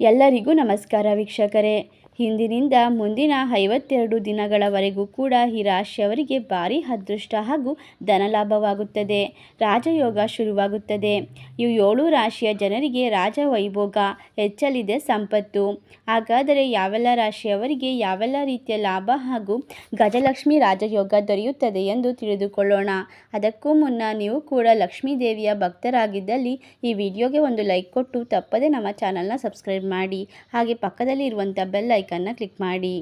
ಎಲ್ಲರಿಗೂ ನಮಸ್ಕಾರ ವೀಕ್ಷಕರೇ. ಹಿಂದಿನಿಂದ ಮುಂದಿನ ಐವತ್ತೆರಡು ದಿನಗಳವರೆಗೂ ಕೂಡ ಈ ರಾಶಿಯವರಿಗೆ ಭಾರಿ ಅದೃಷ್ಟ ಹಾಗೂ ಧನಲಾಭವಾಗುತ್ತದೆ ರಾಜಯೋಗ ಶುರುವಾಗುತ್ತದೆ. ಈ ಏಳು ರಾಶಿಯ ಜನರಿಗೆ ರಾಜ ವೈಭೋಗ ಹೆಚ್ಚಲಿದೆ ಸಂಪತ್ತು. ಹಾಗಾದರೆ ಯಾವೆಲ್ಲ ರಾಶಿಯವರಿಗೆ ಯಾವೆಲ್ಲ ರೀತಿಯ ಲಾಭ ಹಾಗೂ ಗಜಲಕ್ಷ್ಮಿ ರಾಜಯೋಗ ದೊರೆಯುತ್ತದೆ ಎಂದು ತಿಳಿದುಕೊಳ್ಳೋಣ. ಅದಕ್ಕೂ ಮುನ್ನ ನೀವು ಕೂಡ ಲಕ್ಷ್ಮೀ ದೇವಿಯ ಭಕ್ತರಾಗಿದ್ದಲ್ಲಿ ಈ ವಿಡಿಯೋಗೆ ಒಂದು ಲೈಕ್ ಕೊಟ್ಟು ತಪ್ಪದೆ ನಮ್ಮ ಚಾನಲ್ನ ಸಬ್ಸ್ಕ್ರೈಬ್ ಮಾಡಿ. ಹಾಗೆ ಪಕ್ಕದಲ್ಲಿ ಇರುವಂಥ ಬೆಲ್ ಐಕನ್ನ ಕ್ಲಿಕ್ ಮಾಡಿ.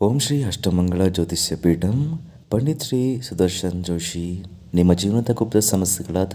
ಓಂ ಶ್ರೀ ಅಷ್ಟಮಂಗಳ ಜ್ಯೋತಿಷ್ಯ ಪೀಠಂ, ಪಂಡಿತ್ ಶ್ರೀ ಸುದರ್ಶನ್ ಜೋಶಿ. ನಿಮ್ಮ ಜೀವನದ ಗುಪ್ತ ಸಮಸ್ಯೆಗಳಾದ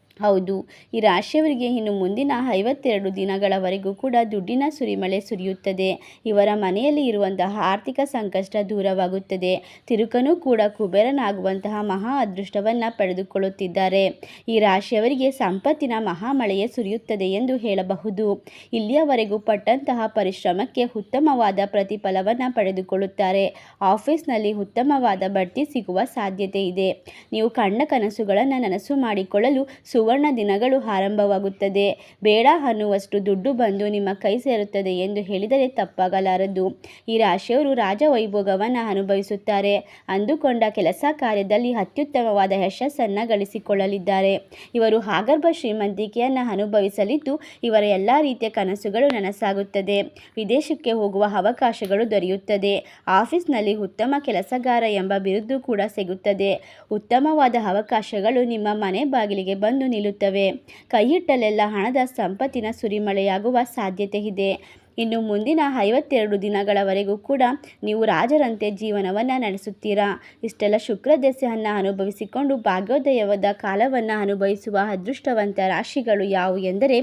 ಹೌದು. ಈ ರಾಶಿಯವರಿಗೆ ಇನ್ನು ಮುಂದಿನ ಐವತ್ತೆರಡು ದಿನಗಳವರೆಗೂ ಕೂಡ ದುಡ್ಡಿನ ಸುರಿಮಳೆ ಸುರಿಯುತ್ತದೆ. ಇವರ ಮನೆಯಲ್ಲಿ ಇರುವಂತಹ ಆರ್ಥಿಕ ಸಂಕಷ್ಟ ದೂರವಾಗುತ್ತದೆ. ತಿರುಕನೂ ಕೂಡ ಕುಬೇರನಾಗುವಂತಹ ಮಹಾ ಅದೃಷ್ಟವನ್ನು ಪಡೆದುಕೊಳ್ಳುತ್ತಿದ್ದಾರೆ. ಈ ರಾಶಿಯವರಿಗೆ ಸಂಪತ್ತಿನ ಮಹಾಮಳೆಯೇ ಸುರಿಯುತ್ತದೆ ಎಂದು ಹೇಳಬಹುದು. ಇಲ್ಲಿಯವರೆಗೂ ಪಟ್ಟಂತಹ ಪರಿಶ್ರಮಕ್ಕೆ ಉತ್ತಮವಾದ ಪ್ರತಿಫಲವನ್ನು ಪಡೆದುಕೊಳ್ಳುತ್ತಾರೆ. ಆಫೀಸ್ನಲ್ಲಿ ಉತ್ತಮವಾದ ಬಡ್ತಿ ಸಿಗುವ ಸಾಧ್ಯತೆ ಇದೆ. ನೀವು ಕಣ್ಣ ಕನಸುಗಳನ್ನು ನನಸು ಮಾಡಿಕೊಳ್ಳಲು ಸುವರ್ಣ ದಿನಗಳು ಆರಂಭವಾಗುತ್ತದೆ. ಬೇಡ ಅನ್ನುವಷ್ಟು ದುಡ್ಡು ಬಂದು ನಿಮ್ಮ ಕೈ ಸೇರುತ್ತದೆ ಎಂದು ಹೇಳಿದರೆ ತಪ್ಪಾಗಲಾರದು. ಈ ರಾಶಿಯವರು ರಾಜವೈಭೋಗವನ್ನು ಅನುಭವಿಸುತ್ತಾರೆ. ಅಂದುಕೊಂಡ ಕೆಲಸ ಕಾರ್ಯದಲ್ಲಿ ಅತ್ಯುತ್ತಮವಾದ ಯಶಸ್ಸನ್ನು ಗಳಿಸಿಕೊಳ್ಳಲಿದ್ದಾರೆ. ಇವರು ಆಗರ್ಭ ಶ್ರೀಮಂತಿಕೆಯನ್ನು ಅನುಭವಿಸಲಿದ್ದು, ಇವರ ಎಲ್ಲ ರೀತಿಯ ಕನಸುಗಳು ನನಸಾಗುತ್ತದೆ. ವಿದೇಶಕ್ಕೆ ಹೋಗುವ ಅವಕಾಶಗಳು ದೊರೆಯುತ್ತದೆ. ಆಫೀಸ್ನಲ್ಲಿ ಉತ್ತಮ ಕೆಲಸಗಾರ ಎಂಬ ಬಿರುದು ಕೂಡ ಸಿಗುತ್ತದೆ. ಉತ್ತಮವಾದ ಅವಕಾಶಗಳು ನಿಮ್ಮ ಮನೆ ಬಾಗಿಲಿಗೆ ಬಂದು ನಿಲ್ಲುತ್ತವೆ ಕೈಯಿಟ್ಟಲೆಲ್ಲ ಹಣದ ಸಂಪತ್ತಿನ ಸುರಿಮಳೆಯಾಗುವ ಸಾಧ್ಯತೆ ಇದೆ ಇನ್ನು ಮುಂದಿನ ಐವತ್ತೆರಡು ದಿನಗಳವರೆಗೂ ಕೂಡ ನೀವು ರಾಜರಂತೆ ಜೀವನವನ್ನು ನಡೆಸುತ್ತೀರಾ? ಇಷ್ಟೆಲ್ಲ ಶುಕ್ರ ದೆಸೆಯನ್ನು ಅನುಭವಿಸಿಕೊಂಡು ಭಾಗ್ಯೋದಯವಾದ ಕಾಲವನ್ನು ಅನುಭವಿಸುವ ಅದೃಷ್ಟವಂತ ರಾಶಿಗಳು ಯಾವುವು ಎಂದರೆ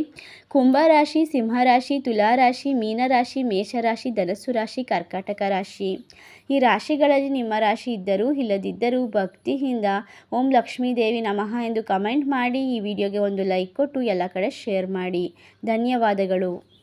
ಕುಂಭರಾಶಿ ಸಿಂಹರಾಶಿ ತುಲಾರಾಶಿ ಮೀನರಾಶಿ ಮೇಷರಾಶಿ ಧನಸ್ಸು ರಾಶಿ, ಕರ್ಕಾಟಕ ರಾಶಿ. ಈ ರಾಶಿಗಳಲ್ಲಿ ನಿಮ್ಮ ರಾಶಿ ಇದ್ದರೂ ಇಲ್ಲದಿದ್ದರೂ ಭಕ್ತಿಯಿಂದ ಓಂ ಲಕ್ಷ್ಮೀದೇವಿ ನಮಃ ಎಂದು ಕಮೆಂಟ್ ಮಾಡಿ ಈ ವಿಡಿಯೋಗೆ ಒಂದು ಲೈಕ್ ಕೊಟ್ಟು ಎಲ್ಲ ಕಡೆ ಶೇರ್ ಮಾಡಿ. ಧನ್ಯವಾದಗಳು.